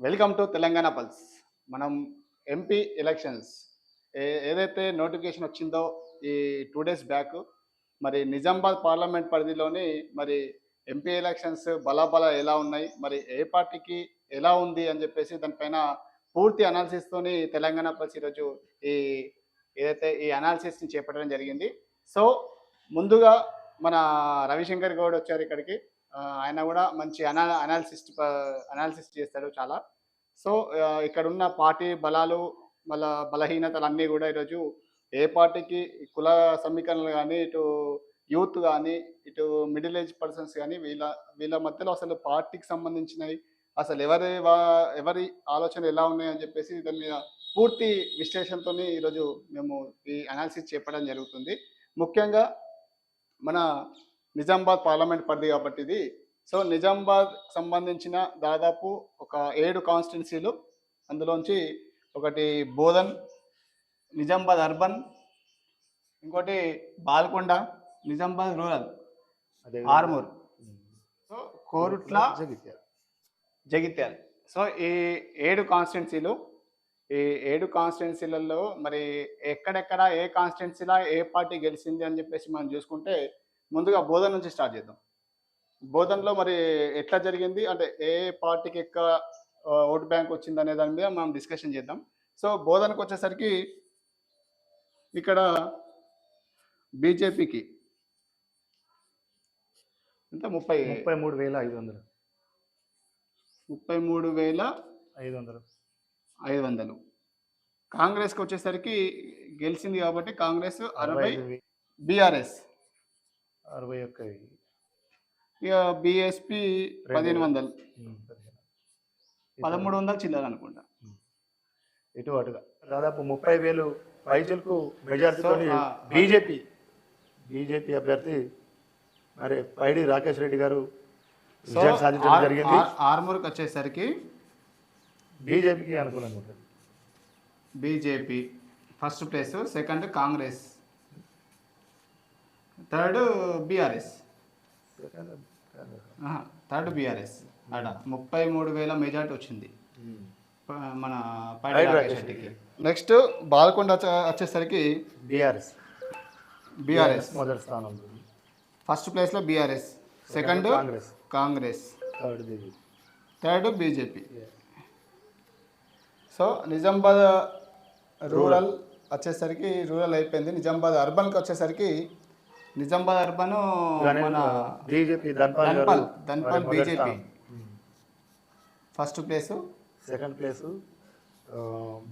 Welcome to Telangana pulse. మనం MP elections ఏ ఏదైతే నోటిఫికేషన్ వచ్చిందో ఈ టూ డేస్ బ్యాక్ మరి నిజామాబాద్ పార్లమెంట్ పరిధిలోని మరి ఎంపీ ఎలక్షన్స్ బలాబల ఎలా ఉన్నాయి మరి ఏ పార్టీకి ఎలా ఉంది అని చెప్పేసి దానిపైన పూర్తి అనాలిసిస్తోని తెలంగాణ పల్స్ ఈరోజు ఈ ఏదైతే ఈ అనాలిసిస్ని చేపట్టడం జరిగింది. సో ముందుగా మన రవిశంకర్ గౌడ్ వచ్చారు ఇక్కడికి. ఆయన కూడా మంచి అనా అనాలిసిస్ట్ అనాలిసిస్ చేస్తాడు చాలా. సో ఇక్కడ ఉన్న పార్టీ బలాలు మళ్ళా బలహీనతలు అన్నీ కూడా ఈరోజు ఏ పార్టీకి కుల సమీకరణలు కానీ ఇటు యూత్ కానీ ఇటు మిడిల్ ఏజ్ పర్సన్స్ కానీ వీళ్ళ వీళ్ళ మధ్యలో అసలు పార్టీకి సంబంధించినవి అసలు ఎవరి వా- ఎవరి ఆలోచనలు ఎలా ఉన్నాయని చెప్పేసి దాని మీద పూర్తి విశ్లేషణతో ఈరోజు మేము ఈ అనాలిసిస్ చెప్పడం జరుగుతుంది. ముఖ్యంగా మన నిజామాబాద్ పార్లమెంట్ పరిధి కాబట్టి ఇది. సో నిజామాబాద్ సంబంధించిన దాదాపు ఒక ఏడు కాన్స్టిట్యున్సీలు అందులోంచి ఒకటి బోధన్ నిజామాబాద్ అర్బన్ ఇంకోటి బాల్కొండ నిజామాబాద్ రూరల్ అదే ఆర్మూర్. సో కోరుట్ల జగిత్యాల. జగిత్యాల. సో ఈ ఏడు కాన్స్టిట్యున్సీలు ఈ ఏడు కాన్స్టిట్యున్సీలలో మరి ఎక్కడెక్కడ ఏ కాన్స్టిట్యున్సీలా ఏ పార్టీ గెలిచింది అని చెప్పేసి మనం చూసుకుంటే ముందుగా బోధన్ నుంచి స్టార్ట్ చేద్దాం. బోధన్లో మరి ఎట్లా జరిగింది? అంటే ఏ పార్టీకి ఎక్కువ ఆ, ఓటు బ్యాంక్ వచ్చింది అనే దాని మీద మనం డిస్కషన్ చేద్దాం. సో బోధనకు వచ్చేసరికి ఇక్కడ బీజేపీకి ఎంత? ముప్పై ముప్పై మూడు వేల ఐదు వందలు. ముప్పై మూడు వేల ఐదు వందలు. ఐదు వందలు. కాంగ్రెస్కి వచ్చేసరికి గెలిచింది కాబట్టి కాంగ్రెస్ అరవై బీఆర్ఎస్. అరవై ఒక్క. ఇక బిఎస్పి పదిహేను వందలు. పదమూడు వందలు చిల్లర అనుకుంటా ఇటు అటుగా. దాదాపు ముప్పై వేలు పైజలకు మెజార్టీతో బీజేపీ బీజేపీ అభ్యర్థి మరి పైడి రాకేష్ రెడ్డి గారు విజయం సాధించడం జరిగింది. ఆర్- ఆర్మూర్కి వచ్చేసరికి బీజేపీకి అనుకూలంగా ఉంటుంది. BJP first place second Congress. Third BRS third BRS ఆడ ముప్పై మూడు వేల మెజార్టీ వచ్చింది. ప- మన నెక్స్ట్ బాల్కొండ వచ్చే- వచ్చేసరికి బీఆర్ఎస్ బీఆర్ఎస్ మొదటి స్థానంలో ఫస్ట్ ప్లేస్లో BRS second Congress. Congress. Third BJP third BJP so Nizamabad rural వచ్చేసరికి రూరల్ అయిపోయింది. నిజామాబాద్ అర్బన్కి వచ్చేసరికి నిజామాబాద్ అర్బన్ మన BJP Dhanpal Dhanpal BJP. First place? Second place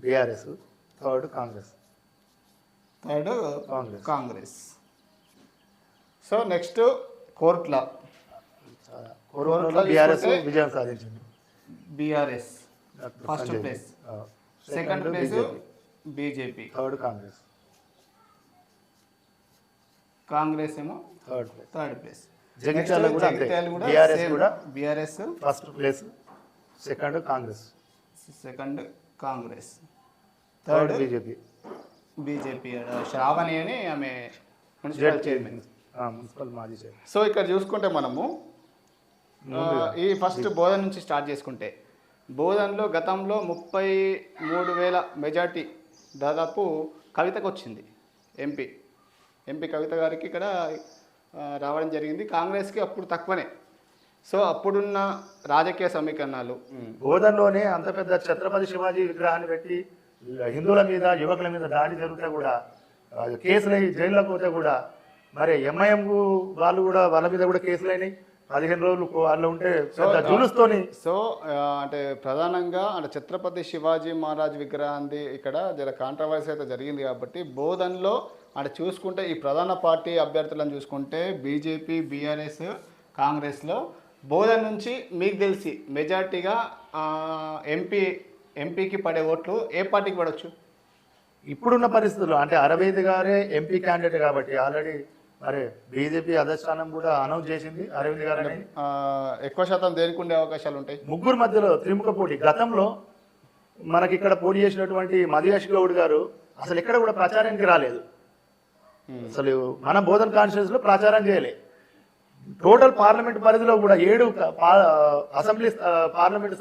BRS third Congress. Third Congress. Congress. So next Korutla. BRS విజయం సాధించింది. BRS. First. Place. Second place. BJP. Third Congress. Congress ఏమో third place third place Jagtial కూడా BRS కూడా BRS first place second Congress. Second Congress. Third BJP BJP Shravani అని ఆమె municipal chairman. Municipal మాజీ chairman. So ఇక్కడ చూసుకుంటే మనము ఈ ఫస్ట్ బోధన్ నుంచి స్టార్ట్ చేసుకుంటే బోధన్లో గతంలో ముప్పై మూడు వేల మెజార్టీ దాదాపు కవితకు వచ్చింది ఎంపీ ఎంపీ కవిత గారికి ఇక్కడ రావడం జరిగింది. కాంగ్రెస్కి అప్పుడు తక్కువనే. సో అప్పుడున్న రాజకీయ సమీకరణాలు. బోధన్లోనే అంత పెద్ద ఛత్రపతి శివాజీ విగ్రహాన్ని పెట్టి హిందువుల మీద యువకుల మీద దాడి జరిగితే కూడా కేసులు జైల్లోకి పోతే కూడా మరి ఎంఐఎం వాళ్ళు కూడా వాళ్ళ మీద కూడా కేసులు అయినాయి పదిహేను రోజులు వాళ్ళు ఉంటే జులుస్తోని. సో అంటే ప్రధానంగా అంటే ఛత్రపతి శివాజీ మహారాజ్ విగ్రహాన్ని ఇక్కడ జర కాంట్రవర్సీ అయితే జరిగింది కాబట్టి బోధన్లో అంటే చూసుకుంటే ఈ ప్రధాన పార్టీ అభ్యర్థులను చూసుకుంటే బీజేపీ బీఆర్ఎస్ కాంగ్రెస్లో బోధన్ నుంచి మీకు తెలిసి మెజార్టీగా ఎంపీ ఎంపీకి పడే ఓట్లు ఏ పార్టీకి పడవచ్చు ఇప్పుడున్న పరిస్థితుల్లో అంటే అరవింద్ గారే ఎంపీ క్యాండిడేట్ కాబట్టి ఆల్రెడీ మరి బీజేపీ అధిష్టానం కూడా అనౌన్స్ చేసింది అరవింద్ గారని. ఆ, ఎక్కువ శాతం దేనికి ఉండే అవకాశాలు ఉంటాయి? ముగ్గురు మధ్యలో త్రిముఖ పోటీ. గతంలో మనకి ఇక్కడ పోటీ చేసినటువంటి మదియాష్ గౌడ్ గారు అసలు ఎక్కడ కూడా ప్రచారానికి రాలేదు. అసలు మన బోధన్లో ప్రచారం చేయలే. టోటల్ పార్లమెంట్ పరిధిలో కూడా ఏడు అసెంబ్లీ పార్లమెంట్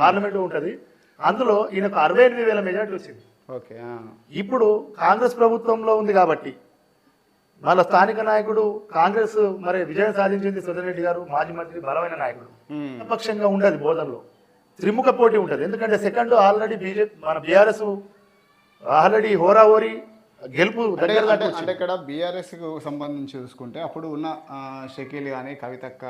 పార్లమెంట్ ఉంటది. అందులో ఈయనకు అరవై ఎనిమిది వేల మెజార్టీ వచ్చింది. ఓకే. ఇప్పుడు కాంగ్రెస్ ప్రభుత్వంలో ఉంది కాబట్టి వాళ్ళ స్థానిక నాయకుడు కాంగ్రెస్ మరి విజయం సాధించింది సుధీర్ రెడ్డి గారు మాజీ మంత్రి బలమైన నాయకుడు. మ్మ్. పక్షంగా ఉండదు బోధనలో. త్రిముఖ పోటీ ఉంటుంది. ఎందుకంటే సెకండ్ ఆల్రెడీ బీజేపీ మన బీఆర్ఎస్ ఆల్రెడీ హోరాహోరీ గెలుపు అంటే ఇక్కడ బీఆర్ఎస్కు సంబంధించి చూసుకుంటే అప్పుడు ఉన్న షకీల్ కానీ కవితక్క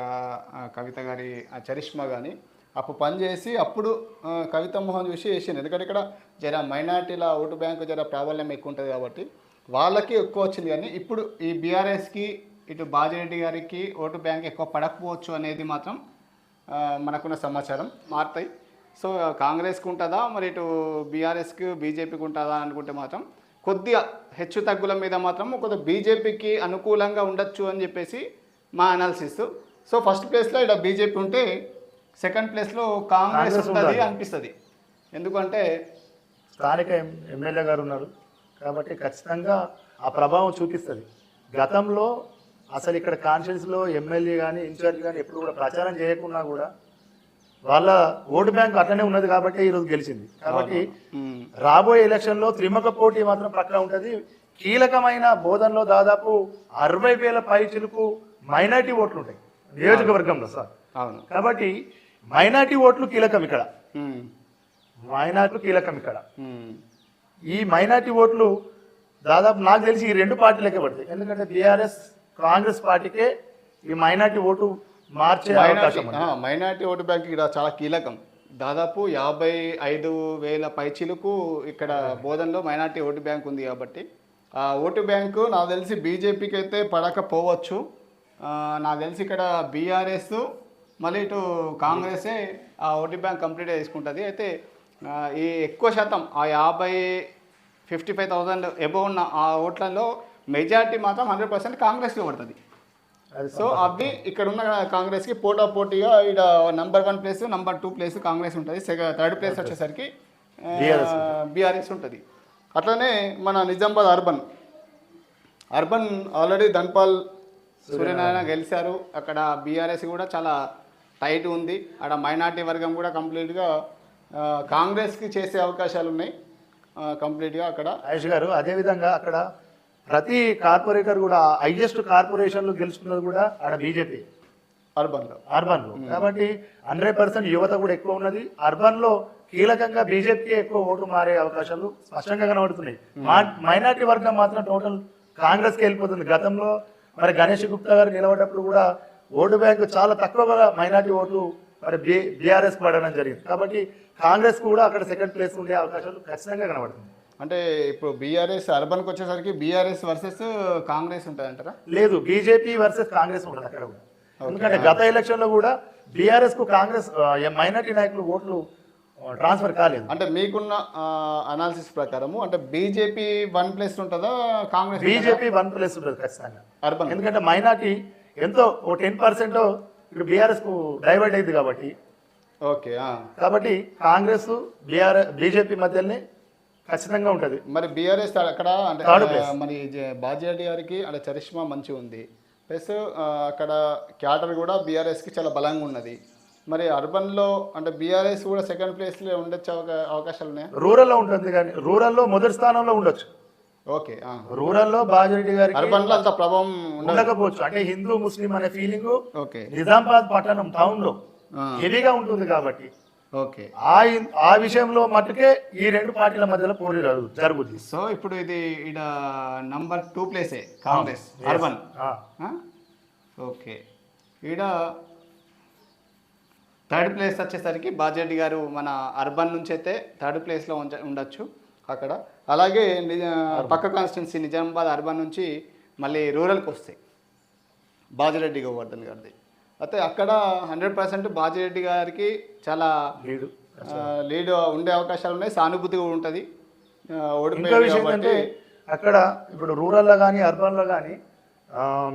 ఆ, కవిత గారి చరిష్మా కానీ అప్పుడు పనిచేసి అప్పుడు ఆ, కవిత మోహన్ చూసి వేసింది ఎందుకంటే ఇక్కడ జర మైనార్టీల ఓటు బ్యాంకు జర ప్రాబల్యం ఎక్కువ ఉంటుంది కాబట్టి వాళ్ళకి ఎక్కువ వచ్చింది కానీ ఇప్పుడు ఈ బీఆర్ఎస్కి ఇటు బాజిరెడ్డి గారికి ఓటు బ్యాంక్ ఎక్కువ పడకపోవచ్చు అనేది మాత్రం మనకున్న సమాచారం మారుతాయి. సో కాంగ్రెస్కి ఉంటుందా మరి ఇటు బీఆర్ఎస్కి బీజేపీకి ఉంటుందా అనుకుంటే మాత్రం కొద్దిగా హెచ్చు తగ్గుల మీద మాత్రం కొద్దిగా బీజేపీకి అనుకూలంగా ఉండొచ్చు అని చెప్పేసి మా అనాలిసిస్ సో ఫస్ట్ ప్లేస్లో ఇక్కడ బీజేపీ ఉంటే సెకండ్ ప్లేస్లో కాంగ్రెస్ ఉంటుంది. అనిపిస్తుంది. ఎందుకంటే స్థానిక ఎమ్మెల్యే గారు ఉన్నారు. కాబట్టి ఖచ్చితంగా ఆ ప్రభావం చూపిస్తుంది. గతంలో అసలు ఇక్కడ కాన్షియన్స్లో ఎమ్మెల్యే కానీ ఇన్ఛార్జ్ కానీ ఎప్పుడు కూడా ప్రచారం చేయకున్నా కూడా వాళ్ళ ఓటు బ్యాంక్ అట్లనే ఉన్నది కాబట్టి ఈరోజు గెలిచింది. కాబట్టి రాబోయే ఎలక్షన్లో త్రిముఖ పోటీ మాత్రం పక్కా ఉంటుంది. కీలకమైన బోధనలో దాదాపు అరవై వేల పై చిలుకు మైనార్టీ ఓట్లు ఉంటాయి. నియోజకవర్గంలో సార్. అవును. కాబట్టి మైనార్టీ ఓట్లు కీలకం ఇక్కడ. మ్, మైనార్టీలు కీలకం ఇక్కడ. ఈ మైనార్టీ ఓట్లు దాదాపు నాకు తెలిసి ఈ రెండు పార్టీలకే పడతాయి. ఎందుకంటే బీఆర్ఎస్ కాంగ్రెస్ పార్టీకే ఈ మైనార్టీ ఓటు మార్చే అవకాశం మైనార్టీ ఓటు బ్యాంక్ ఇక్కడ చాలా కీలకం. దాదాపు యాభై ఐదు వేల పైచిలకు ఇక్కడ బోధనలో మైనార్టీ ఓటు బ్యాంక్ ఉంది కాబట్టి ఆ ఓటు బ్యాంకు నాకు తెలిసి బీజేపీకి అయితే పడకపోవచ్చు నాకు తెలిసి ఇక్కడ బీఆర్ఎస్ మళ్ళీ ఇటు కాంగ్రెసే ఆ ఓటు బ్యాంక్ కంప్లీట్ చేసుకుంటుంది. అయితే ఈ ఎక్కువ శాతం ఆ యాభై ఫిఫ్టీ ఫైవ్ థౌజండ్ ఎబో ఉన్న ఆ ఓట్లలో మెజార్టీ మాత్రం హండ్రెడ్ పర్సెంట్ కాంగ్రెస్కి పడుతుంది. సో అవి ఇక్కడ ఉన్న కాంగ్రెస్కి పోటా పోటీగా ఇక్కడ number one place number two place Congress ఉంటుంది. థర్డ్ ప్లేస్ వచ్చేసరికి బీఆర్ఎస్ ఉంటుంది. అట్లనే మన Nizamabad urban. Urban already Dhanpal Suryanarayana గెలిచారు. అక్కడ బీఆర్ఎస్ కూడా చాలా టైట్ ఉంది. అక్కడ మైనార్టీ వర్గం కూడా కంప్లీట్గా కాంగ్రెస్కి చేసే అవకాశాలు ఉన్నాయి కంప్లీట్గా అక్కడ. ఆయుష్ గారు అదేవిధంగా అక్కడ ప్రతి కార్పొరేటర్ కూడా హైయెస్ట్ కార్పొరేషన్లు గెలుచుకున్నది కూడా ఆడ బీజేపీ అర్బన్లో అర్బన్లో. కాబట్టి హండ్రెడ్ పర్సెంట్ యువత కూడా ఎక్కువ ఉన్నది. అర్బన్లో కీలకంగా బీజేపీకి ఎక్కువ ఓటు మారే అవకాశాలు స్పష్టంగా కనబడుతున్నాయి. మైనార్టీ వర్గం మాత్రం టోటల్ కాంగ్రెస్కి వెళ్ళిపోతుంది గతంలో. మరి గణేష్ గుప్తా గారు నిలబడ్డప్పుడు కూడా ఓటు బ్యాంకు చాలా తక్కువగా మైనార్టీ ఓట్లు మరి బీఆర్ఎస్ పడడం జరిగింది. కాబట్టి కాంగ్రెస్ కూడా అక్కడ సెకండ్ ప్లేస్ ఉండే అవకాశాలు ఖచ్చితంగా కనబడుతుంది అంటే ఇప్పుడు బీఆర్ఎస్ అర్బన్కి వచ్చేసరికి బీఆర్ఎస్ వర్సెస్ కాంగ్రెస్ ఉంటుంది అంటారా లేదు బీజేపీ వర్సెస్ కాంగ్రెస్ ఉండదు అక్కడ కూడా. ఎందుకంటే గత ఎలక్షన్లో కూడా బీఆర్ఎస్కు కాంగ్రెస్ మైనార్టీ నాయకులు ఓట్లు ట్రాన్స్ఫర్ కాలేదు. అంటే మీకున్న అనాలిసిస్ ప్రకారము అంటే బీజేపీ వన్ ప్లేస్ ఉంటుందా కాంగ్రెస్ బీజేపీ వన్ ప్లేస్ ఉంటుంది ఖచ్చితంగా. అర్బన్. ఎందుకంటే మైనార్టీ ఎంతో ఓ టెన్ పర్సెంట్ ఇప్పుడు బీఆర్ఎస్కు డైవర్ట్ అయింది కాబట్టి. ఓకే. కాబట్టి కాంగ్రెస్ బీఆర్ బీజేపీ మధ్యనే ఖచ్చితంగా ఉంటుంది. మరి బీఆర్ఎస్ అక్కడ అంటే. మరి బాజిరెడ్డి గారికి అక్కడ చరిష్మా మంచిగా ఉంది. ప్లస్ అక్కడ క్యాటర్ కూడా బీఆర్ఎస్కి చాలా బలంగా ఉన్నది. మరి అర్బన్లో అంటే బీఆర్ఎస్ కూడా సెకండ్ ప్లేస్లో ఉండొచ్చే అవకా- అవకాశాలు ఉన్నాయా? రూరల్లో ఉంటుంది కానీ రూరల్లో మొదటి స్థానంలో ఉండొచ్చు. ఓకే. రూరల్లో బాజిరెడ్డి గారికి అర్బన్లో అంత ప్రభావం ఉండకపోవచ్చు. అంటే హిందూ ముస్లిం అనే ఫీలింగ్ ఓకే. నిజామాబాద్ పట్టణం టౌన్లో ఆ. హెవీగా ఉంటుంది కాబట్టి. ఓకే. ఆ ఆ విషయంలో మట్టుకే ఈ రెండు పార్టీల మధ్యలో పోటీ జరుగు- జరుగుద్ది. సో ఇప్పుడు ఇది ఈడ నంబర్ టూ ప్లేసే కాంగ్రెస్ అర్బన్? ఓకే. ఈడ థర్డ్ ప్లేస్ వచ్చేసరికి బాజెడ్డి గారు మన అర్బన్ నుంచి అయితే థర్డ్ ప్లేస్లో ఉంచ ఉండొచ్చు అక్కడ. అలాగే నిజ పక్క కాన్స్టిట్యున్సీ నిజామాబాద్ అర్బన్ నుంచి మళ్ళీ రూరల్కి వస్తాయి. బాజిరెడ్డి గోవర్ధన్ గారిది. అయితే అక్కడ హండ్రెడ్ పర్సెంట్ బాజిరెడ్డి గారికి చాలా లీడు. లీడ్ ఉండే అవకాశాలు ఉన్నాయి. సానుభూతి కూడా ఉంటుంది ఏంటంటే అక్కడ ఇప్పుడు రూరల్లో కానీ అర్బన్లో కానీ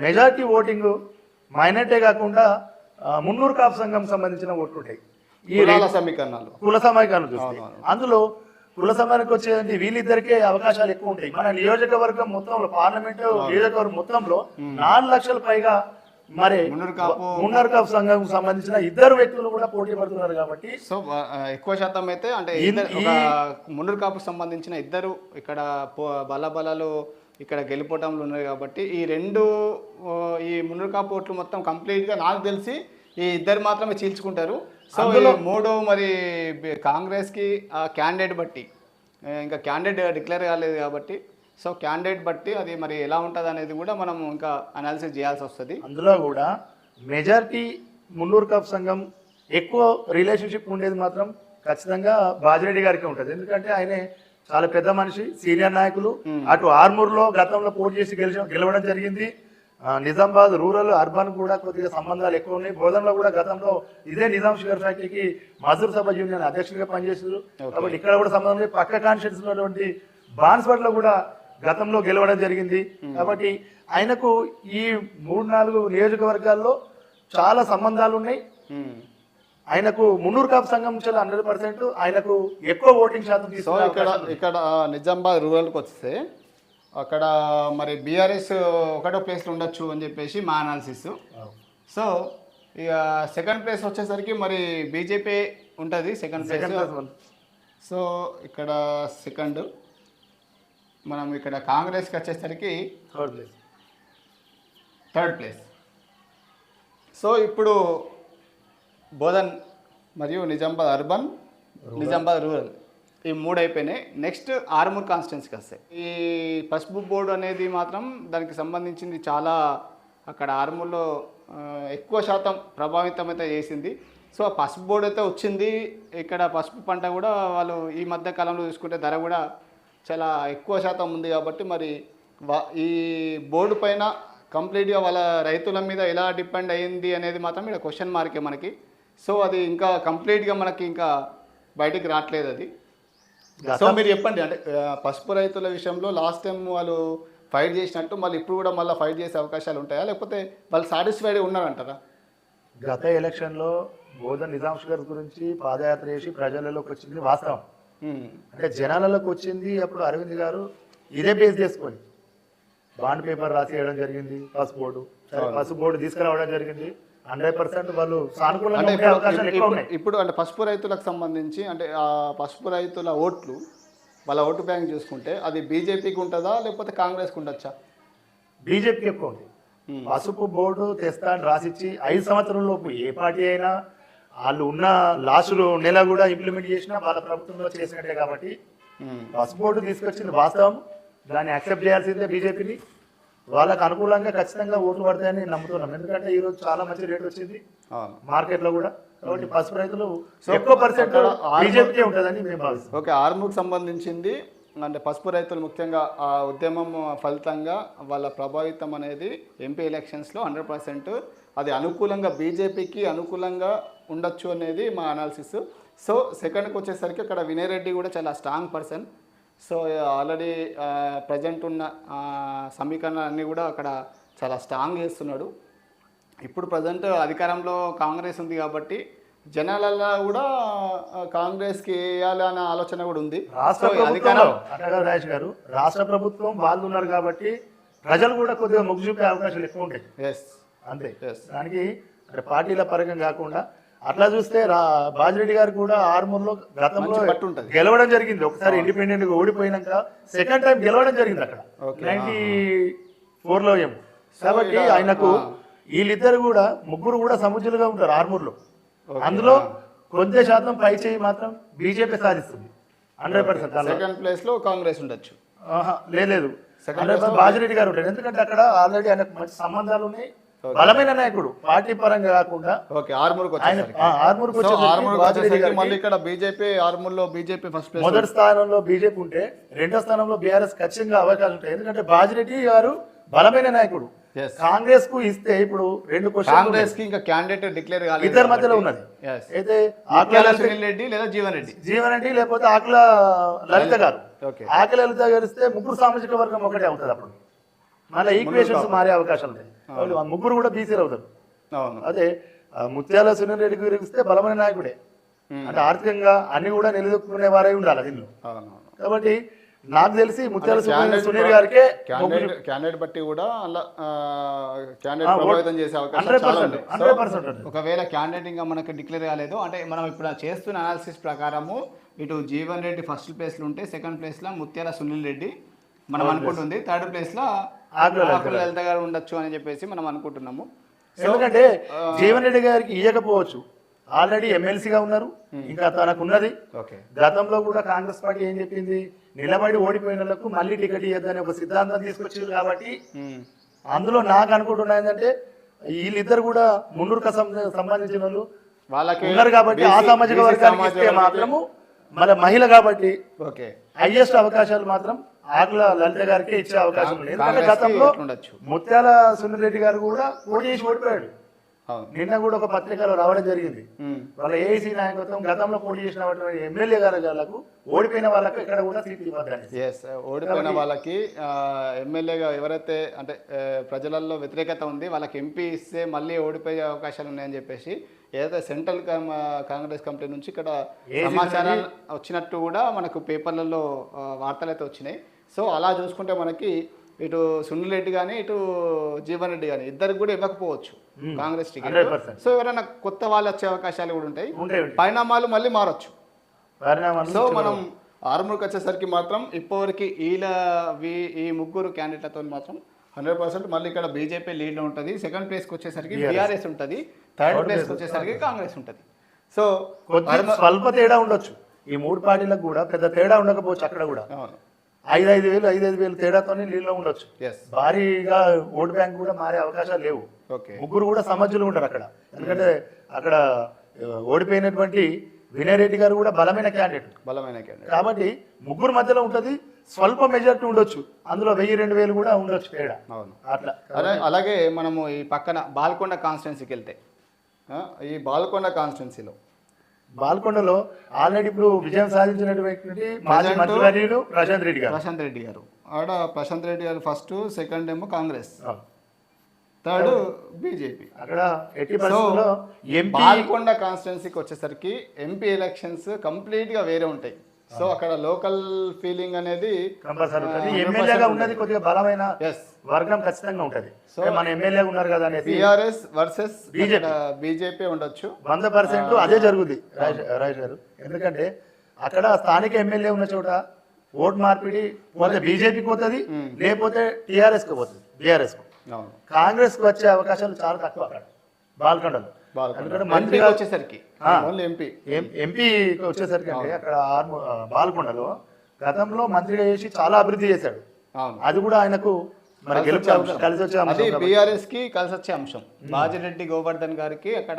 మెజారిటీ ఓటింగ్ మైనార్టీ కాకుండా మున్నూరు కాపు సంఘం సంబంధించిన ఓట్లు ఉంటాయి. ఈ సమీకరణాలు. కుల సమీకరణ చూస్తే. అవునవును. అందులో కుల సమయానికి వచ్చేదంటే వీళ్ళిద్దరికే అవకాశాలు ఎక్కువ ఉంటాయి. మన నియోజకవర్గం మొత్తంలో పార్లమెంట్ నియోజకవర్గం మొత్తంలో నాలుగు లక్షల పైగా మరి మున్నూరు కాపు కాపు సంఘం సంబంధించిన ఇద్దరు వ్యక్తులు కూడా పోటీ పడుతున్నారు కాబట్టి సో ఆ, ఎక్కువ శాతం అయితే అంటే మున్నూరు కాపుకు సంబంధించిన ఇద్దరు ఇక్కడ బలబలాలు ఇక్కడ గెలిపోవటంలో ఉన్నాయి కాబట్టి ఈ రెండు ఈ మున్నూరు కాపు ఓట్లు మొత్తం కంప్లీట్గా నాకు తెలిసి ఈ ఇద్దరు మాత్రమే చీల్చుకుంటారు. సో మూడు మరి కాంగ్రెస్కి క్యాండిడేట్ బట్టి ఆ, ఇంకా క్యాండిడేట్ డిక్లేర్ కాలేదు కాబట్టి సో క్యాండిడేట్ బట్టి అది మరి ఎలా ఉంటుంది అనేది కూడా మనం ఇంకా అనాలిసిస్ చేయాల్సి వస్తుంది. అందులో కూడా మెజారిటీ మున్నూరు కాపు సంఘం ఎక్కువ రిలేషన్షిప్ ఉండేది మాత్రం ఖచ్చితంగా బాజిరెడ్డి గారికి ఉంటుంది. ఎందుకంటే ఆయన చాలా పెద్ద మనిషి సీనియర్ నాయకులు. అటు ఆర్మూర్లో గతంలో పోటీ చేసి గెలిచ గెలవడం జరిగింది. నిజామాబాద్ రూరల్ అర్బన్ కూడా కొద్దిగా సంబంధాలు ఎక్కువ ఉన్నాయి. బోధనలో కూడా గతంలో ఇదే నిజాం షుగర్ ఫ్యాక్టరీకి మజూర్ సభ యూనియన్ అధ్యక్షుడిగా పనిచేసారు కాబట్టి ఇక్కడ కూడా సంబంధం. పక్క కాన్స్టిట్యూన్స్ ఉన్నటువంటి బాన్స్పట్లో కూడా గతంలో గెలవడం జరిగింది. కాబట్టి ఆయనకు ఈ మూడు నాలుగు నియోజకవర్గాల్లో చాలా సంబంధాలు ఉన్నాయి. ఆయనకు మున్నూరు కాపు సంఘం నుంచి హండ్రెడ్ పర్సెంట్ ఆయనకు ఎక్కువ ఓటింగ్ శాతం సో ఇక్కడ. ఇక్కడ నిజామాబాద్ రూరల్కి వస్తే అక్కడ మరి బీఆర్ఎస్ ఒకటో ప్లేస్లో ఉండొచ్చు అని చెప్పేసి మా అనాలిసిస్ సో ఇక సెకండ్ ప్లేస్ వచ్చేసరికి మరి బీజేపీ ఉంటుంది సెకండ్ ప్లేస్. సో ఇక్కడ సెకండ్. మనం ఇక్కడ కాంగ్రెస్కి వచ్చేసరికి Third place. Third place so ఇప్పుడు బోధన్ మరియు నిజామాబాద్ అర్బన్ నిజామాబాద్ రూరల్. ఈ మూడు అయిపోయినాయి. నెక్స్ట్ ఆర్మూర్ కాన్స్టిట్యున్సీకి వస్తాయి ఈ పసుపు బోర్డు అనేది మాత్రం దానికి సంబంధించింది చాలా అక్కడ ఆర్మూర్లో ఎక్కువ శాతం ప్రభావితం అయితే చేసింది. సో ఆ పసుపు బోర్డు అయితే వచ్చింది. ఇక్కడ పసుపు పంట కూడా వాళ్ళు ఈ మధ్య కాలంలో చూసుకుంటే ధర కూడా చాలా ఎక్కువ శాతం ఉంది కాబట్టి మరి ఈ బోర్డు పైన కంప్లీట్గా వాళ్ళ రైతుల మీద ఎలా డిపెండ్ అయ్యింది అనేది మాత్రం ఇక్కడ క్వశ్చన్ మార్కే మనకి. సో అది ఇంకా కంప్లీట్గా మనకి ఇంకా బయటికి రావట్లేదు అది. సో మీరు చెప్పండి అంటే పసుపు రైతుల విషయంలో లాస్ట్ టైం వాళ్ళు ఫైట్ చేసినట్టు మళ్ళీ ఇప్పుడు కూడా మళ్ళీ ఫైట్ చేసే అవకాశాలు ఉంటాయా? లేకపోతే వాళ్ళు సాటిస్ఫైడ్ ఉన్నారంటారా? గత ఎలక్షన్లో బోధన్ నిజాం షుగర్ గురించి పాదయాత్ర చేసి ప్రజలలోకి వచ్చింది వాస్తవం. అంటే జనాలలోకి వచ్చింది అప్పుడు అరవింద్ గారు ఇదే బేస్ చేసుకొని. బాండ్ పేపర్ రాసి వేయడం జరిగింది పసుపు బోర్డు సరే పసుపు బోర్డు తీసుకురావడం జరిగింది. హండ్రెడ్ పర్సెంట్ వాళ్ళు సానుకూలంగా ఇప్పుడు అంటే పసుపు రైతులకు సంబంధించి అంటే ఆ పసుపు రైతుల ఓట్లు వాళ్ళ ఓటు బ్యాంక్ చూసుకుంటే అది బీజేపీకి ఉంటుందా లేకపోతే కాంగ్రెస్కి ఉండొచ్చా? బీజేపీకి ఎక్కువ ఉంది. Hmm. పసుపు బోర్డు తెస్తా అని రాసిచ్చి ఐదు సంవత్సరం లోపు ఏ పార్టీ అయినా వాళ్ళు ఉన్న లాస్ట్ నెల కూడా ఇంప్లిమెంట్ చేసినా వాళ్ళ ప్రభుత్వంలో చేసినట్టే కాబట్టి. పసుపు బోర్డు తీసుకొచ్చింది వాస్తవం. దాన్ని యాక్సెప్ట్ చేయాల్సిందే బీజేపీని. వాళ్ళకి అనుకూలంగా ఖచ్చితంగా ఓట్లు పడతాయని నమ్ముతున్నాం ఎందుకంటే ఈరోజు చాలా మంచి రేట్ వచ్చింది మార్కెట్లో కూడా. కాబట్టి పసుపు రైతులు ఎక్కువ పర్సెంట్ బీజేపీకే ఉంటుందని మేము భావిస్తాం ఓకే ఆర్మూర్కి సంబంధించింది అంటే పసుపు రైతులు ముఖ్యంగా ఆ ఉద్యమం ఫలితంగా వాళ్ళ ప్రభావితం అనేది ఎంపీ ఎలక్షన్స్లో హండ్రెడ్ పర్సెంట్ అది అనుకూలంగా బీజేపీకి అనుకూలంగా ఉండొచ్చు అనేది మా అనాలిసిస్ సో సెకండ్కి వచ్చేసరికి అక్కడ వినయ్ రెడ్డి కూడా చాలా strong person so already present ఉన్న సమీకరణలన్నీ కూడా అక్కడ చాలా స్ట్రాంగ్ చేస్తున్నాడు. ఇప్పుడు ప్రజెంట్ అధికారంలో కాంగ్రెస్ ఉంది కాబట్టి జనాలలో కూడా కాంగ్రెస్కి వేయాలి అనే ఆలోచన కూడా ఉంది రాష్ట్ర ప్రభుత్వం రాజేష్ గారు రాష్ట్ర ప్రభుత్వం వాళ్ళు ఉన్నారు కాబట్టి ప్రజలు కూడా కొద్దిగా మొగ్గు చూపే అవకాశాలు ఎక్కువ ఉంటాయి ఎస్ అంతే. దానికి అంటే పార్టీల పరంగా కాకుండా అట్లా చూస్తే రా బాజిరెడ్డి గారు కూడా ఆర్మూర్లో గతంలో. గెలవడం జరిగింది ఒకసారి ఇండిపెండెంట్గా ఓడిపోయినాక సెకండ్ టైం గెలవడం జరిగింది అక్కడ. నైన్టీ ఫోర్లో ఏమో కాబట్టి ఆయనకు. వీళ్ళిద్దరు కూడా ముగ్గురు కూడా సముద్రులుగా ఉంటారు ఆర్మూర్లో. అందులో కొద్ది శాతం పై చేయి మాత్రం బీజేపీ సాధిస్తుంది. హండ్రెడ్ పర్సెంట్ సెకండ్ ప్లేస్లో కాంగ్రెస్ ఉండొచ్చు. లేదు బాజిరెడ్డి గారు ఉంటారు. ఎందుకంటే అక్కడ ఆల్రెడీ ఆయనకు మంచి సంబంధాలు ఉన్నాయి. బలమైన నాయకుడు పార్టీ పరంగా కాకుండా ఓకే ఆర్మూర్కి ఆయన ఆర్మూర్కి మళ్ళీ ఇక్కడ బీజేపీ ఆర్మూర్లో బీజేపీ ఫస్ట్ ప్లేస్ మొదటి స్థానంలో బీజేపీ ఉంటే రెండో స్థానంలో బీఆర్ఎస్ ఖచ్చితంగా అవకాశం ఉంటాయి ఎందుకంటే బాజిరెడ్డి గారు బలమైన నాయకుడు. కాంగ్రెస్కు ఇస్తే ఇప్పుడు రెండు కాంగ్రెస్కి ఇంకా క్యాండిడేట్ డిక్లేర్ కాలేదు ఇద్దరి మధ్యలో ఉన్నది. అయితే ఆకుల రెడ్డి లేదా జీవన్ రెడ్డి? జీవన్ రెడ్డి లేకపోతే ఆకుల లలిత గారు. ఆకుల లలిత గారు ఇస్తే ముగ్గురు సామాజిక వర్గం ఒకటే అవుతుంది అప్పుడు. మళ్ళీ ఈక్వేషన్స్ మారే వాళ్ళు ఆ ముగ్గురు కూడా బీసీలు అవుతారు. అదే ముత్యాల సునీల్ రెడ్డి గారికి ఇస్తే బలమైన నాయకుడే. Hmm. అంటే ఆర్థికంగా అన్ని కూడా నిలదొక్కునే వారే ఉండాలి దీనిలో కాబట్టి నాకు తెలిసి ముత్యాల సునీల్ గారికే క్యాండిడేట్ బట్టి కూడా అలా క్యాండిడేట్ ప్రభావితం చేసే అవకాశం ఒకవేళ క్యాండిడేట్ ఇంకా మనకు డిక్లేర్ కాలేదు అంటే మనం ఇప్పుడు చేస్తున్న అనాలిసిస్ ప్రకారము ఇటు జీవన్ రెడ్డి ఫస్ట్ ప్లేస్లో ఉంటే సెకండ్ ప్లేస్లో ముత్యాల సునీల్ రెడ్డి మనం అనుకుంటుంది. థర్డ్ ప్లేస్లో ఆకుల లలిత గారు ఉండొచ్చు అని చెప్పేసి మనం అనుకుంటున్నాము. ఎందుకంటే జీవన్ రెడ్డి గారికి ఇవ్వకపోవచ్చు ఆల్రెడీ ఎమ్మెల్సీగా ఉన్నారు. ఇంకా తనకు ఉన్నది ఓకే గతంలో కూడా కాంగ్రెస్ పార్టీ ఏం చెప్పింది? నిలబడి ఓడిపోయిన వాళ్ళకు మళ్ళీ టికెట్ ఇవ్వద్దని ఒక సిద్ధాంతం తీసుకొచ్చింది కాబట్టి అందులో నాకు అనుకుంటున్నా ఏంటంటే వీళ్ళిద్దరు కూడా మున్నూరుకు సం- సంబంధించిన వాళ్ళు వాళ్ళకి ఉన్నారు కాబట్టి ఆ సామాజిక వర్గానికి ఇస్తే మాత్రము మన మహిళ కాబట్టి ఓకే. హైయెస్ట్ అవకాశాలు మాత్రం ఆకుల లలిత గారికి ఇచ్చే అవకాశం ఉంది. ఎందుకంటే గతంలో. ముత్యాల సునీల్ రెడ్డి గారు కూడా పోటీ చేసి ఓడిపోయాడు. నిన్న కూడా ఒక పత్రికలో రావడం జరిగింది. వాళ్ళ ఏఐసీ నాయకత్వం గతంలో పోటీ చేసిన ఎమ్మెల్యే గారికి ఓడిపోయిన వాళ్ళకు ఇక్కడ కూడా సీట్ ఇవ్వద్దని. ఓడిపోయిన వాళ్ళకి ఎమ్మెల్యేగా ఎవరైతే అంటే ప్రజలలో వ్యతిరేకత ఉంది వాళ్ళకి ఎంపీ ఇస్తే మళ్ళీ ఓడిపోయే అవకాశాలు ఉన్నాయని చెప్పేసి ఏదైతే సెంట్రల్ కాంగ్రెస్ కమిటీ నుంచి ఇక్కడ సమాచారం వచ్చినట్టు కూడా మనకు పేపర్లలో వార్తలు అయితే వచ్చినాయి. సో అలా చూసుకుంటే మనకి ఇటు సునీల్ రెడ్డి కానీ ఇటు జీవన్ రెడ్డి కానీ ఇద్దరికి కూడా ఇవ్వకపోవచ్చు కాంగ్రెస్ టికెట్. 100%. సో ఎవరైనా కొత్త వాళ్ళు వచ్చే అవకాశాలు కూడా ఉంటాయి. పరిణామాలు మళ్ళీ మారచ్చు. సో మనం ఆరుమూరుకి వచ్చేసరికి మాత్రం ఇప్పటివరకు వీళ్ళ ఈ ముగ్గురు క్యాండిడేట్లతో మాత్రం హండ్రెడ్ పర్సెంట్ మళ్ళీ ఇక్కడ బీజేపీ లీడ్లో ఉంటుంది. సెకండ్ ప్లేస్కి వచ్చేసరికి బీఆర్ఎస్. ఉంటుంది. థర్డ్ ప్లేస్కి వచ్చేసరికి కాంగ్రెస్. ఉంటుంది. సో స్వల్ప తేడా ఉండొచ్చు. ఈ మూడు పార్టీలకు కూడా పెద్ద తేడా ఉండకపోవచ్చు అక్కడ కూడా. అవును. ఐదు ఐదు వేలు ఐదు ఐదు వేలు తేడాతోనే నీళ్ళు ఉండొచ్చు. భారీగా ఓటు బ్యాంక్ కూడా మారే అవకాశాలు లేవు. ఓకే ముగ్గురు కూడా సమర్థులు ఉంటారు అక్కడ. ఎందుకంటే అక్కడ ఓడిపోయినటువంటి వినయ్ రెడ్డి గారు కూడా బలమైన క్యాండిడేట్. బలమైన క్యాండిడేట్. కాబట్టి ముగ్గురు మధ్యలో ఉంటది స్వల్ప మెజార్టీ ఉండొచ్చు. అందులో వెయ్యి రెండు వేలు కూడా ఉండొచ్చు తేడా. అవును. అట్లా. అలా అలాగే మనము ఈ పక్కన బాల్కొండ కాన్స్టిట్యున్సీకి వెళ్తే ఈ బాల్కొండ కాన్స్టిట్యున్సీలో బాల్కొండలో ఆల్రెడీ ఇప్పుడు విజయం సాధించినటువంటి మాజీ మంత్రివర్యులు ప్రశాంత్ రెడ్డి గారు. ప్రశాంత్ రెడ్డి గారు. ఆడ ప్రశాంత్ రెడ్డి గారు ఫస్ట్ సెకండ్ ఏమో కాంగ్రెస్. Third BJP. అక్కడ ఎట్టి బాల్కొండ కాన్స్టిట్యున్సీకి వచ్చేసరికి ఎంపీ ఎలక్షన్స్ కంప్లీట్గా వేరే ఉంటాయి. సో అక్కడ లోకల్ ఫీలింగ్ అనేది కంపల్సరీ ఉంటుంది. ఎమ్మెల్యేగా 100% ఉన్నది కొద్దిగా బలమైన వర్గం ఖచ్చితంగా ఉంటది. సో మన ఎమ్మెల్యే ఉన్నారు కదా అనేసి టిఆర్ఎస్ వర్సెస్ BJP. బీజేపీ ఉండొచ్చు. వంద పర్సెంట్ అదే జరుగుద్ది రాజ- గారు. ఎందుకంటే అక్కడ స్థానిక ఎమ్మెల్యే ఉన్న చోట ఓట్ మార్పిడి పోతే బీజేపీకి పోతుంది లేకపోతే టీఆర్ఎస్కి పోతుంది బీఆర్ఎస్ అవును. కాంగ్రెస్కి వచ్చే అవకాశాలు చాలా తక్కువ అక్కడ బాల్కొండలో మంత్రిగా వచ్చేసరికి. Only MP. ఎంపీ వచ్చేసరికి అంటే అక్కడ బాల్కొండలో గతంలో మంత్రిగా చేసి చాలా అభివృద్ధి చేశాడు. అది కూడా ఆయనకు మరి అవకాశం- కలిసి వచ్చే అంశం. బీఆర్ఎస్కి కలిసి వచ్చే అంశం. బాజిరెడ్డి గోవర్ధన్ గారికి అక్కడ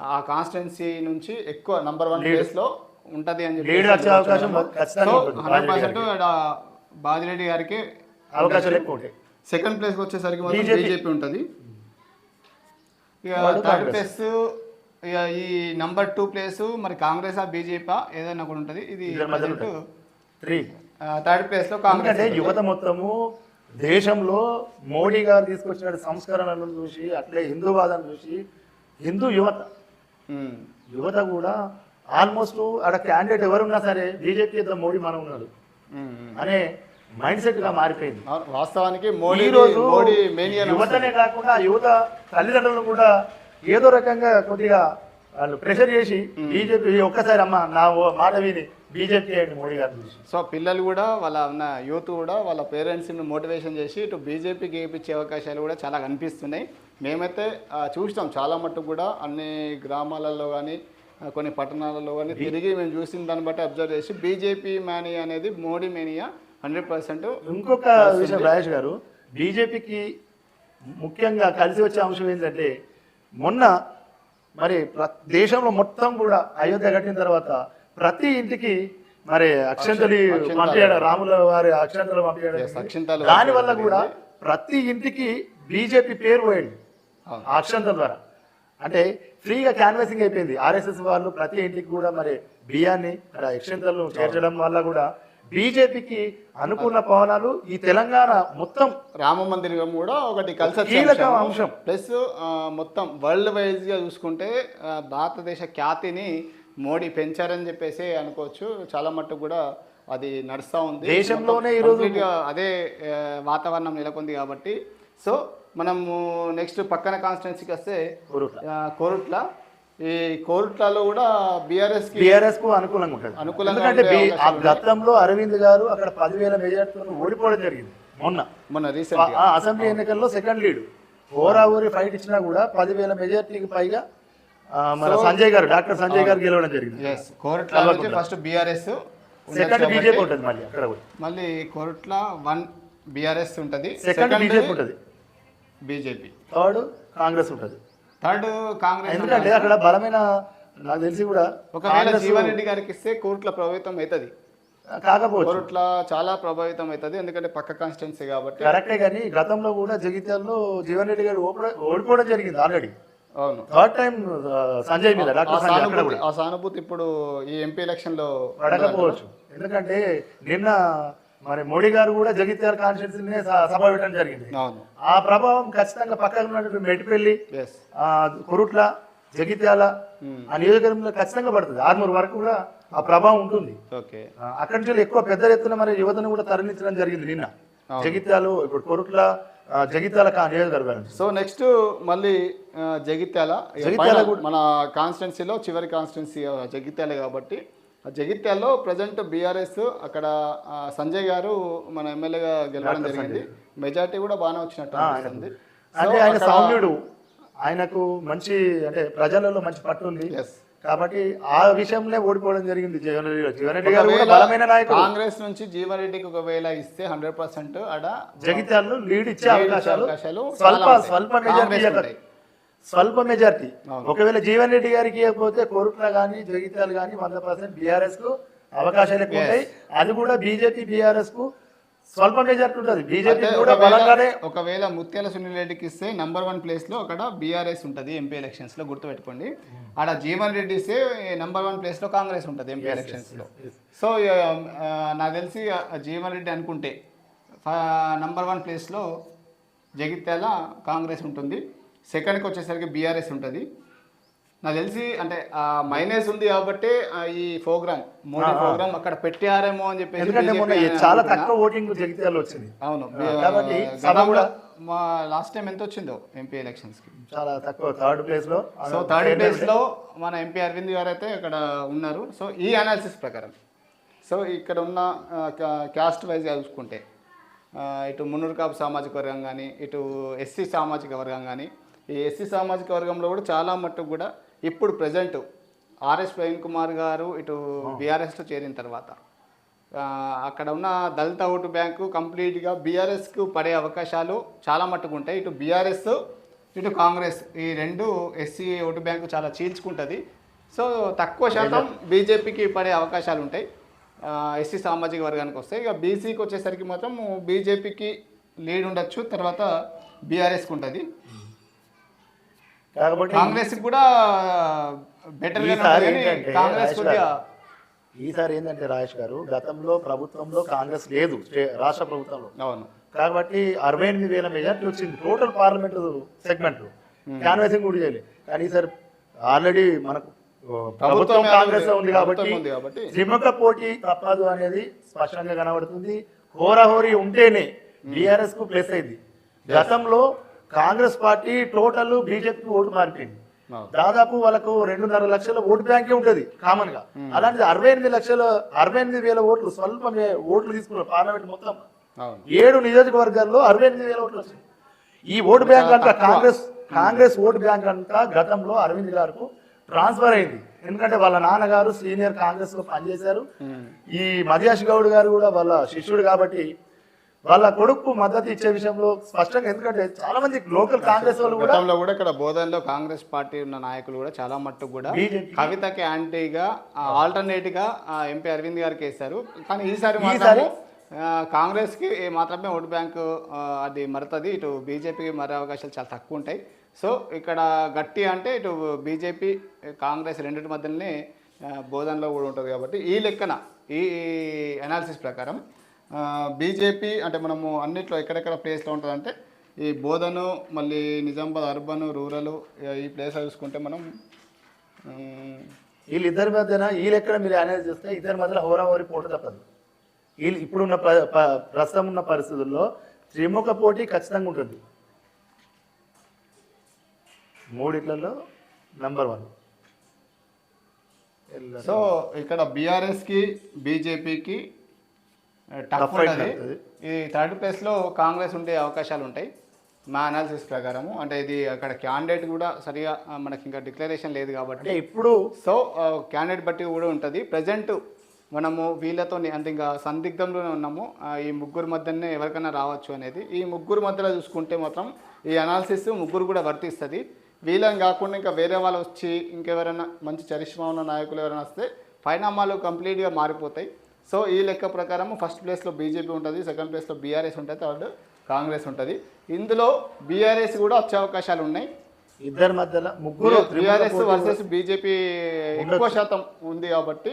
ఆ కాన్స్టిట్యున్సీ నుంచి ఎక్కువ నంబర్ వన్ ప్లేస్లో ఉంటది అని చెప్పి వచ్చే అవకాశం హండ్రెడ్ పర్సెంట్ బాజిరెడ్డి గారికి అవకాశాలు ఎక్కువ ఉంటాయి. సెకండ్ ప్లేస్ వచ్చేసరికి. బీజేపీ ఉంటుంది. థర్డ్. ప్లేస్ ఇక ఈ నంబర్ టూ ప్లేస్ మరి కాంగ్రెస్ ఆ బీజేపీ ఏదైనా కూడా ఉంటుంది ఇది. త్రీ థర్డ్ ప్లేస్లో కాంగ్రెస్ యువత మొత్తము దేశంలో మోడీ గారు తీసుకొచ్చిన సంస్కరణలను చూసి అట్లే హిందూవాదం చూసి హిందూ యువత. యువత కూడా ఆల్మోస్ట్ ఆడ క్యాండిడేట్ ఎవరున్నా సరే బీజేపీ ఇద్దరు మోడీ మనం ఉన్నాడు. అనే మైండ్ సెట్గా మారిపోయింది. వాస్తవానికి మోడీ రోజు యువతనే కాకుండా యువత తల్లిదండ్రులను కూడా ఏదో రకంగా కొద్దిగా వాళ్ళు ప్రెషర్ చేసి బీజేపీ ఒక్కసారి అమ్మ నా మాట విని బీజేపీ చేయండి మోడీ గారు సో పిల్లలు కూడా వాళ్ళ ఉన్న యూత్ కూడా వాళ్ళ పేరెంట్స్ని మోటివేషన్ చేసి ఇటు బీజేపీకి గెలిపించే అవకాశాలు కూడా చాలా కనిపిస్తున్నాయి. మేమైతే చూసినాం చాలా మట్టుకు కూడా అన్ని గ్రామాలలో కానీ కొన్ని పట్టణాలలో కానీ తిరిగి మేము చూసిన దాన్ని బట్టి అబ్జర్వ్ చేసి బీజేపీ మేనియా అనేది మోడీ మేనియా హండ్రెడ్ పర్సెంట్. ఇంకొక విషయం రాజేష్ గారు బీజేపీకి ముఖ్యంగా కలిసి వచ్చే అంశం ఏంటంటే మొన్న మరి దేశంలో మొత్తం కూడా అయోధ్య కట్టిన తర్వాత ప్రతి ఇంటికి మరి అక్షంతలి. పంపించడం రాముల వారి అక్షంతలు పంపించడం. దాని వల్ల కూడా ప్రతి ఇంటికి బీజేపీ పేరు పోయింది. ఆ అక్షంతల ద్వారా. అంటే ఫ్రీగా క్యాన్వాసింగ్ అయిపోయింది. ఆర్ఎస్ఎస్ వాళ్ళు ప్రతి ఇంటికి కూడా మరి బియ్యాన్ని అక్కడ అక్షంతలు చేర్చడం వల్ల కూడా బీజేపీకి అనుకూల పవనాలు ఈ తెలంగాణ మొత్తం రామ మందిరం కూడా ఒకటి కీలక అంశం. ప్లస్ మొత్తం వరల్డ్ వైజ్గా చూసుకుంటే భారతదేశ ఖ్యాతిని మోడీ పెంచారని చెప్పేసి అనుకోవచ్చు. చాలా మట్టుకు కూడా అది నడుస్తూ ఉంది. దేశంలోనే ఈరోజు- అదే వాతావరణం నెలకొంది కాబట్టి. సో మనము నెక్స్ట్ పక్కన కాన్స్టిట్యున్సీకి వస్తే కోరుట్ల. ఈ కోరుట్లలో కూడా బీఆర్ఎస్ బీఆర్ఎస్కు అనుకూలంగా ఉంటుంది. అనుకూలంగా ఎందుకంటే గతంలో అరవింద్ గారు అక్కడ పదివేల మెజార్టీతో ఓడిపోవడం జరిగింది. మొన్న. మొన్న రీసెంట్ అసెంబ్లీ ఎన్నికల్లో సెకండ్ లీడ్ ఓరా ఊరి ఫైట్ ఇచ్చినా కూడా పదివేల మెజార్టీకి పైగా మన సంజయ్ గారు డాక్టర్ సంజయ్ గారు గెలవడం జరిగింది. Korutla first BRS second BJP ఉంటుంది మళ్ళీ అక్కడ కూడా. మళ్ళీ కోరుట్ల వన్ బీఆర్ఎస్ ఉంటుంది. సెకండ్ బీజేపీ ఉంటుంది. బీజేపీ థర్డ్ కాంగ్రెస్ ఉంటుంది. థర్డ్ కాంగ్రెస్ ఎందుకంటే అక్కడ బలమైన నాకు తెలిసి కూడా ఒకవేళ జీవన్ రెడ్డి గారికి ఇస్తే కోరుట్ల ప్రభావితం అవుతుంది. కాకపోవచ్చు. కోరుట్ల చాలా ప్రభావితం అవుతుంది ఎందుకంటే పక్క కాన్స్టిట్యున్సీ కాబట్టి. కరెక్టే కానీ గతంలో కూడా జగిత్యాల్లో జీవన్ రెడ్డి గారు ఓడిపో- ఓడిపోవడం జరిగింది ఆల్రెడీ. అవును. థర్డ్ టైం సంజయ్ మీద ఆ డాక్టర్ ఆ సానుభూతి ఇప్పుడు ఈ ఎంపీ ఎలక్షన్లో పడకపోవచ్చు ఎందుకంటే నిన్న మరి మోడీ గారు కూడా జగిత్యాల కాన్స్టిట్యూన్సీనే సభ పెట్టడం జరిగింది. ఆ ప్రభావం ఖచ్చితంగా పక్కన ఉన్నటువంటి ఆ, కురుట్ల జగిత్యాల ఆ నియోజకవర్గంలో ఖచ్చితంగా పడుతుంది. ఆర్మూర్ వరకు కూడా ఆ ప్రభావం ఉంటుంది. అక్కడి నుంచి ఎక్కువ పెద్ద ఎత్తున మరి యువతను కూడా తరలించడం జరిగింది నిన్న. జగిత్యాలు ఇప్పుడు కొరుట్ల జగిత్యాల నియోజకవర్గం సో నెక్స్ట్ మళ్ళీ జగిత్యాల. జగిత్యాల మన కాన్స్టిట్యున్సీలో చివరి కాన్స్టిట్యున్సీ జగిత్యాల కాబట్టి జగిత్యాల్లో ప్రజెంట్ బీఆర్ఎస్ అక్కడ సంజయ్ గారు మన ఎమ్మెల్యేగా గెలవడం జరిగింది. మెజార్టీ కూడా బాగానే వచ్చినట్టు అంటే ఆయన సౌమ్యుడు. ఆయనకు మంచి అంటే ప్రజలలో మంచి పట్టు ఉంది. కాబట్టి ఆ విషయంలో ఓడిపోవడం జరిగింది జీవన్ రెడ్డి గారు. జీవన్ రెడ్డి గారు కూడా బలమైన నాయకుడు. కాంగ్రెస్ నుంచి జీవన్ రెడ్డికి ఒకవేళ ఇస్తే హండ్రెడ్ పర్సెంట్ ఆడ జగిత్యాలలో లీడ్ ఇచ్చే అవకాశాలు స్వల్ప. స్వల్ప మెజార్టీ. స్వల్ప మెజార్టీ. ఒకవేళ జీవన్ రెడ్డి గారికి ఇవ్వకపోతే కోరుట్ల కానీ జగిత్యాలు కానీ వంద పర్సెంట్ బీఆర్ఎస్కు అవకాశాలు ఎక్కువ ఉంటాయి. అది కూడా బీజేపీ బీఆర్ఎస్కు స్వల్ప మెజార్టీ ఉంటుంది. బీజేపీ కూడా ఒకవేళ- బలంగానే ఒకవేళ ముత్యాల సునీల్ రెడ్డికి ఇస్తే నంబర్ వన్ ప్లేస్లో అక్కడ బీఆర్ఎస్ ఉంటుంది ఎంపీ ఎలక్షన్స్లో గుర్తుపెట్టుకోండి. ఆడ జీవన్ రెడ్డి ఇస్తే నంబర్ వన్ ప్లేస్లో కాంగ్రెస్ ఉంటుంది ఎంపీ ఎలక్షన్స్లో. సో నాకు తెలిసి జీవన్ రెడ్డి అనుకుంటే నంబర్ వన్ ప్లేస్లో జగిత్యాల కాంగ్రెస్ ఉంటుంది. సెకండ్కి వచ్చేసరికి బీఆర్ఎస్ ఉంటుంది. నాకు తెలిసి అంటే మైనస్ ఉంది కాబట్టి ఈ ప్రోగ్రామ్ మోడీ ప్రోగ్రామ్ అక్కడ పెట్టారేమో అని చెప్పేసి చాలా. తక్కువ ఓటింగ్ వచ్చింది. అవును. కూడా మా లాస్ట్ టైం ఎంత వచ్చిందో ఎంపీ ఎలక్షన్స్కి? చాలా తక్కువ థర్డ్ ప్లేస్లో. సో థర్డ్ ప్లేస్లో మన ఎంపీ అరవింద్ గారు అయితే ఇక్కడ ఉన్నారు. సో ఈ అనాలిసిస్ ప్రకారం. సో ఇక్కడ ఉన్న క్యాస్ట్ వైజ్గా చూసుకుంటే ఇటు మున్నూరు కాపు సామాజిక వర్గం కానీ ఇటు ఎస్సీ సామాజిక వర్గం కానీ ఈ ఎస్సీ సామాజిక వర్గంలో కూడా చాలా మట్టుకు కూడా ఇప్పుడు ప్రజెంట్ ఆర్ఎస్ ప్రవీణ్ కుమార్ గారు ఇటు బీఆర్ఎస్లో చేరిన తర్వాత అక్కడ ఉన్న దళిత ఓటు బ్యాంకు కంప్లీట్గా బీఆర్ఎస్కు పడే అవకాశాలు చాలా మట్టుకు ఉంటాయి. ఇటు బీఆర్ఎస్ ఇటు కాంగ్రెస్ ఈ రెండు ఎస్సీ ఓటు బ్యాంకు చాలా చీల్చుకుంటుంది. సో తక్కువ శాతం బీజేపీకి పడే అవకాశాలు ఉంటాయి. ఎస్సీ సామాజిక వర్గానికి వస్తాయి ఇక బీసీకి వచ్చేసరికి మాత్రం బీజేపీకి లీడ్ ఉండొచ్చు తర్వాత బీఆర్ఎస్కి ఉంటుంది. కాబట్టి కాంగ్రెస్ కూడా బెటర్ ఈసారి కాంగ్రెస్ రాజేష్ కొద్దిగా గారు, ఈసారి ఏంటంటే రాజేష్ గారు గతంలో ప్రభుత్వంలో కాంగ్రెస్ లేదు రాష్ట్ర ప్రభుత్వంలో. అవును. కాబట్టి అరవై ఎనిమిది వేల మెజార్టీ వచ్చింది టోటల్ పార్లమెంట్ సెగ్మెంట్. క్యాన్వాసింగ్ కూడా చేయలేదు కానీ సార్ ఆల్రెడీ మనకు ప్రభుత్వం కాంగ్రెస్ ఉంది కాబట్టి త్రిముఖ పోటీ తప్పదు అనేది స్పష్టంగా కనబడుతుంది. హోరాహోరీ ఉంటేనే బీఆర్ఎస్కు ప్లస్ అయింది. గతంలో Congress party total BJP vote మారిపోయింది. దాదాపు వాళ్ళకు రెండున్నర లక్షల ఓటు బ్యాంకే ఉంటది కామన్గా. అలాంటిది అరవై ఎనిమిది లక్షల అరవై ఎనిమిది వేల ఓట్లు స్వల్ప మే- ఓట్లు తీసుకున్నారు పార్లమెంట్ మొత్తం. ఏడు నియోజకవర్గాల్లో అరవై ఎనిమిది వేల ఓట్లు వచ్చింది ఈ ఓటు బ్యాంక్ అంతా కాంగ్రెస్ కాంగ్రెస్ ఓటు బ్యాంక్ అంతా గతంలో అరవింద్ గారికి ట్రాన్స్ఫర్ అయింది. ఎందుకంటే వాళ్ళ నాన్నగారు సీనియర్ కాంగ్రెస్లో పనిచేశారు ఈ మధ్యాష్ గౌడ్ గారు కూడా వాళ్ళ శిష్యుడు కాబట్టి వాళ్ళ కొడుకు మద్దతు ఇచ్చే విషయంలో స్పష్టంగా ఎందుకంటే చాలా మంది లోకల్ కాంగ్రెస్ వాళ్ళు కూడా ఇక్కడ బోధనలో కాంగ్రెస్ పార్టీ ఉన్న నాయకులు కూడా చాలా మట్టుకు కూడా. కవితకి యాంటీగా ఆల్టర్నేట్గా ఎంపీ అరవింద్ గారికి వేశారు కానీ ఈసారి ఈసారి? కాంగ్రెస్కి మాత్రమే ఓటు బ్యాంకు అది మరుతుంది ఇటు బీజేపీకి మరే అవకాశాలు చాలా తక్కువ ఉంటాయి సో ఇక్కడ గట్టి అంటే ఇటు బీజేపీ కాంగ్రెస్ రెండింటి మధ్యలోనే ఆ, బోధనలో కూడా ఉంటుంది కాబట్టి ఈ లెక్కన ఈ అనాలిసిస్ ప్రకారం బీజేపీ అంటే మనము అన్నిట్లో ఎక్కడెక్కడ ప్లేస్లో ఉంటుందంటే ఈ బోధను మళ్ళీ నిజామాబాద్ అర్బన్ రూరల్ ఈ ప్లేస్ చూసుకుంటే మనం వీళ్ళిద్దరి మధ్యన వీళ్ళెక్కడ మీరు అనేది చేస్తే ఇద్దరి మధ్యలో హోరాహోరీ పోటీ తప్పదు. ఈ ఇప్పుడున్న ప్రస్తుతం ఉన్న పరిస్థితుల్లో త్రిముఖ పోటీ ఖచ్చితంగా ఉంటుంది. మూడిట్లలో నంబర్ వన్ సో ఇక్కడ బీఆర్ఎస్కి బీజేపీకి టఫ్ ఉంటుంది. ఈ థర్డ్ ప్లేస్లో కాంగ్రెస్ ఉండే అవకాశాలు ఉంటాయి. మా అనాలిసిస్ ప్రకారము. అంటే ఇది అక్కడ క్యాండిడేట్ కూడా సరిగా మనకి ఇంకా డిక్లరేషన్ లేదు కాబట్టి. ఇప్పుడు సో క్యాండిడేట్ బట్టి కూడా ఉంటుంది. ప్రజెంట్ మనము వీళ్ళతో అంటే ఇంకా సందిగ్ధంలోనే ఉన్నాము. ఈ ముగ్గురు మధ్యనే ఎవరికైనా రావచ్చు అనేది. ఈ ముగ్గురు మధ్యలో చూసుకుంటే మాత్రం ఈ అనాలిసిస్ ముగ్గురు కూడా వర్తిస్తుంది. వీళ్ళని కాకుండా ఇంకా వేరే వాళ్ళు వచ్చి ఇంకెవరైనా మంచి చరిష్మా ఉన్న నాయకులు ఎవరైనా వస్తే పరిణామాలు కంప్లీట్గా మారిపోతాయి. సో ఈ లెక్క ప్రకారం ఫస్ట్ ప్లేస్లో బీజేపీ ఉంటుంది సెకండ్ ప్లేస్లో బీఆర్ఎస్ ఉంటుంది థర్డ్ కాంగ్రెస్ ఉంటుంది. ఇందులో బీఆర్ఎస్ కూడా వచ్చే అవకాశాలు ఉన్నాయి. ఇద్దరి మధ్యలో ముగ్గురు బీఆర్ఎస్ వర్సెస్ బీజేపీ ఎక్కువ శాతం ఉంది కాబట్టి.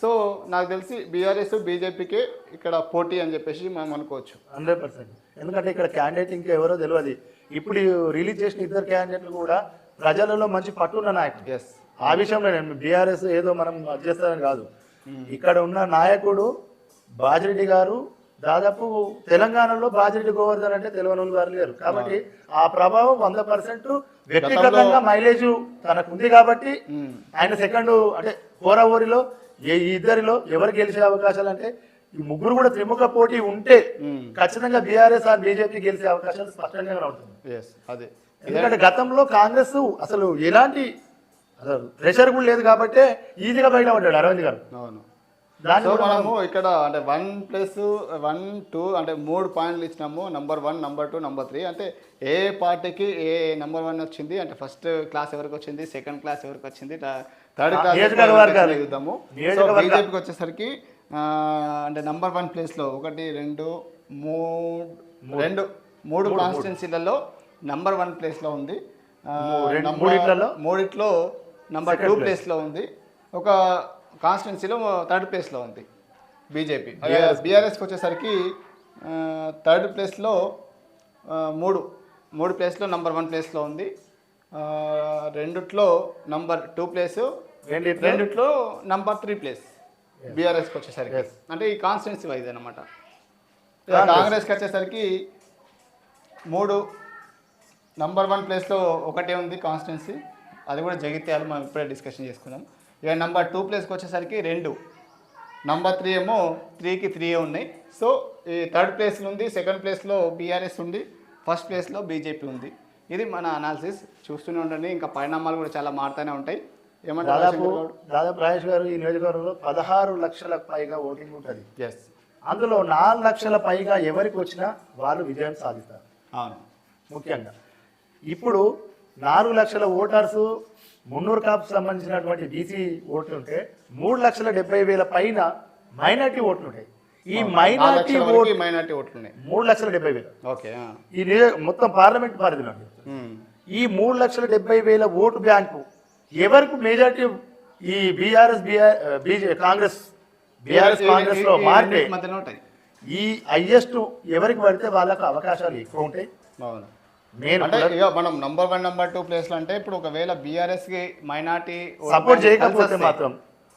సో నాకు తెలిసి బీఆర్ఎస్ బీజేపీకి ఇక్కడ పోటీ అని చెప్పేసి మనం అనుకోవచ్చు. Hundred percent. ఎందుకంటే ఇక్కడ క్యాండిడేట్ ఇంకా ఎవరో తెలియదు ఇప్పుడు రిలీజ్ చేసిన ఇద్దరు క్యాండిడేట్లు కూడా ప్రజలలో మంచి పట్టున్న నాయకుడు ఎస్ ఆ విషయంలో నేను బీఆర్ఎస్ ఏదో మనం అది చేస్తారని కాదు. ఇక్కడ ఉన్న నాయకుడు బాజిరెడ్డి గారు దాదాపు తెలంగాణలో బాజిరెడ్డి గోవర్ధన్ అంటే తెలియని గారు లేరు. కాబట్టి ఆ. ప్రభావం వంద పర్సెంట్ వ్యక్తిగతంగా మైలేజ్ తనకు ఉంది కాబట్టి ఆయన సెకండ్ అంటే హోరాహోరీలో ఏ ఈ ఇద్దరిలో ఎవరు గెలిచే అవకాశాలు అంటే ఈ ముగ్గురు కూడా త్రిముఖ పోటీ ఉంటే ఖచ్చితంగా బీఆర్ఎస్ ఆ బీజేపీ గెలిచే అవకాశాలు స్పష్టంగా ఉంటుంది. ఎందుకంటే గతంలో కాంగ్రెస్ అసలు ఎలాంటి అసలు ప్రెషర్ కూడా లేదు కాబట్టి ఈజీగా బయట పడ్డాడు అరవింద్ గారు. అవును. సో మనము ఇక్కడ అంటే వన్ ప్లస్ వన్ టూ అంటే మూడు పాయింట్లు ఇచ్చినాము. Number one number two number three అంటే ఏ పార్టీకి ఏ నంబర్ వన్ వచ్చింది? అంటే ఫస్ట్ క్లాస్ ఎవరికి వచ్చింది? సెకండ్ క్లాస్ ఎవరికి వచ్చింది? Third class. చూద్దాము. సో బీజేపీకి వచ్చేసరికి అంటే నంబర్ వన్ ప్లేస్లో ఒకటి రెండు మూడు రెండు మూడు కాన్స్టిట్యున్సీలలో నంబర్ వన్ ప్లేస్లో ఉంది. మూడిట్లలో? మూడిట్లో నంబర్ టూ. ప్లేస్లో ఉంది. ఒక కాన్స్టిట్యున్సీలో థర్డ్ ప్లేస్లో ఉంది బీజేపీ బీఆర్ఎస్కి వచ్చేసరికి థర్డ్ ప్లేస్లో మూడు. మూడు ప్లేస్లో నంబర్ వన్ ప్లేస్లో ఉంది. రెండిట్లో నంబర్ టూ ప్లేస్ రెండిట్లో? నంబర్ త్రీ ప్లేస్ బీఆర్ఎస్కి వచ్చేసరికి. అంటే ఈ కాన్స్టిట్యున్సీ వైజ్ అనమాట. కాంగ్రెస్కి వచ్చేసరికి మూడు. నంబర్ వన్ ప్లేస్లో ఒకటే ఉంది కాన్స్టిట్యున్సీ అది కూడా జగిత్యాలు మనం ఇప్పుడే డిస్కషన్ చేసుకున్నాం. ఇక నంబర్ టూ ప్లేస్కి వచ్చేసరికి రెండు. నంబర్ త్రీ ఏమో త్రీకి త్రీ ఉన్నాయి. సో ఈ థర్డ్ ప్లేస్లో ఉంది సెకండ్ ప్లేస్లో బీఆర్ఎస్ ఉంది ఫస్ట్ ప్లేస్లో బీజేపీ ఉంది. ఇది మన అనాలిసిస్ చూస్తూనే ఉండండి ఇంకా పరిణామాలు కూడా చాలా మారుతూనే ఉంటాయి. ఏమంటారు దాదాపు? దాదాపు రాజేష్ గారు ఈ నియోజకవర్గంలో పదహారు లక్షలకు పైగా ఓటింగ్ ఉంటుంది ఎస్ అందులో నాలుగు లక్షల పైగా ఎవరికి వచ్చినా వాళ్ళు విజయం సాధిస్తారు. అవును. ముఖ్యంగా. ఇప్పుడు నాలుగు లక్షల ఓటర్స్ మున్నూరు కాపు సంబంధించినటువంటి బీసీ ఓట్లు ఉంటే మూడు లక్షల డెబ్బై వేల పైన మైనార్టీ ఓట్లు ఉంటాయి ఈ మైనార్టీ లక్షల ఓట్ వరకు మైనార్టీ ఓట్లు మూడు లక్షల డెబ్బై వేలు. ఓకే. ఈ మొత్తం పార్లమెంట్ పరిధిలో. ఈ మూడు లక్షల డెబ్బై వేల ఓటు బ్యాంకు ఎవరికి మెజార్టీ ఈ బీఆర్ఎస్ బీజే కాంగ్రెస్ బీఆర్ఎస్ కాంగ్రెస్లో మారితే ఈ హైయెస్ట్ ఎవరికి పడితే వాళ్ళకు అవకాశాలు ఎక్కువ ఉంటాయి. అంటే ఇక మనం number one number two place అంటే ఇప్పుడు ఒకవేళ బీఆర్ఎస్కి మైనార్టీ సపోర్ట్ చేయకపోతే మాత్రం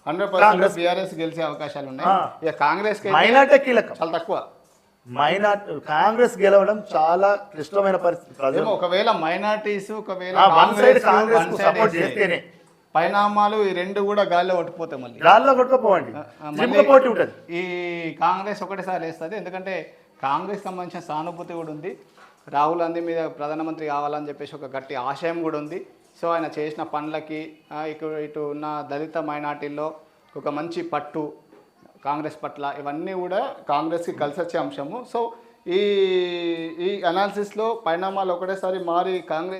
హండ్రెడ్ పర్సెంట్ బీఆర్ఎస్ గెలిచే అవకాశాలు ఉన్నాయి. ఇక కాంగ్రెస్ మైనార్టీ కీలకం. చాలా తక్కువ. మైనార్టీ కాంగ్రెస్ గెలవడం చాలా క్లిష్టమైన పరిస్థితి ఒకవేళ మైనార్టీస్ ఒకవేళ కాంగ్రెస్ వేస్తే చేస్తేనే. పరిణామాలు ఈ రెండు కూడా గాల్లో కొట్టిపోతాయి మళ్ళీ. గాల్లో కొట్టుకోపోవండి పోటీ ఉంటుంది. ఈ కాంగ్రెస్ ఒకటేసారి వేస్తుంది ఎందుకంటే కాంగ్రెస్ సంబంధించిన సానుభూతి కూడా ఉంది. రాహుల్ గాంధీ మీద ప్రధానమంత్రి కావాలని చెప్పేసి ఒక గట్టి ఆశయం కూడా ఉంది. సో ఆయన చేసిన పనులకి ఇక్కడ ఇటు ఇటు ఉన్న దళిత మైనార్టీల్లో ఒక మంచి పట్టు కాంగ్రెస్ పట్ల ఇవన్నీ కూడా కాంగ్రెస్కి కలిసి వచ్చే అంశము. సో ఈ ఈ అనాలిసిస్లో పరిణామాలు ఒకటేసారి మారి కాంగ్రెస్